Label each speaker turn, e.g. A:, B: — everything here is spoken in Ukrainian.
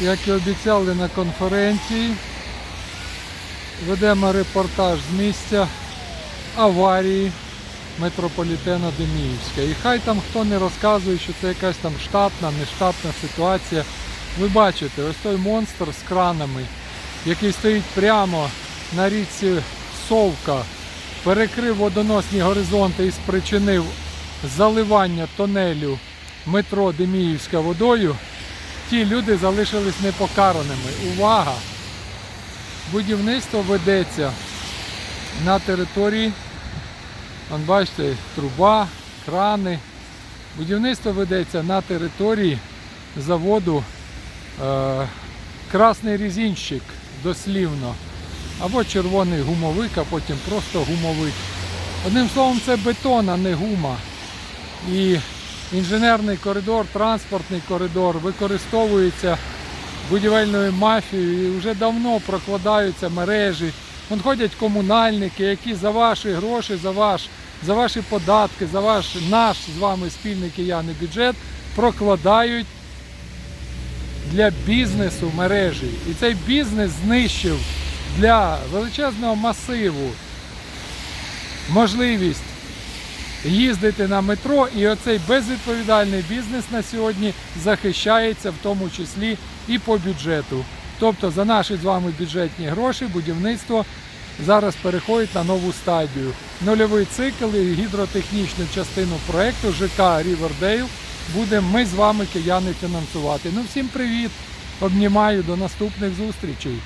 A: Як і обіцяли на конференції, ведемо репортаж з місця аварії метрополітена Деміївська. І хай там хто не розказує, що це якась там штатна, нештатна ситуація. Ви бачите, ось той монстр з кранами, який стоїть прямо на річці Совка, перекрив водоносні горизонти і спричинив заливання тонелю метро Деміївська водою. Ті люди залишились непокараними. Увага! Будівництво ведеться на території Вон бачите, труба, крани. Будівництво ведеться на території заводу е, Красний Різінщик дослівно. Або червоний гумовик, а потім просто гумовик. Одним словом, це бетон, а не гума. І інженерний коридор, транспортний коридор використовується будівельною мафією і вже давно прокладаються мережі. Вон ходять комунальники, які за ваші гроші, за, ваш, за ваші податки, за ваш наш з вами спільний кияний бюджет прокладають для бізнесу мережі. І цей бізнес знищив для величезного масиву можливість їздити на метро, і оцей безвідповідальний бізнес на сьогодні захищається в тому числі і по бюджету. Тобто за наші з вами бюджетні гроші будівництво зараз переходить на нову стадію. Нульовий цикл і гідротехнічну частину проекту ЖК Рівердейл будемо ми з вами кияни фінансувати. Ну всім привіт! Обнімаю до наступних зустрічей.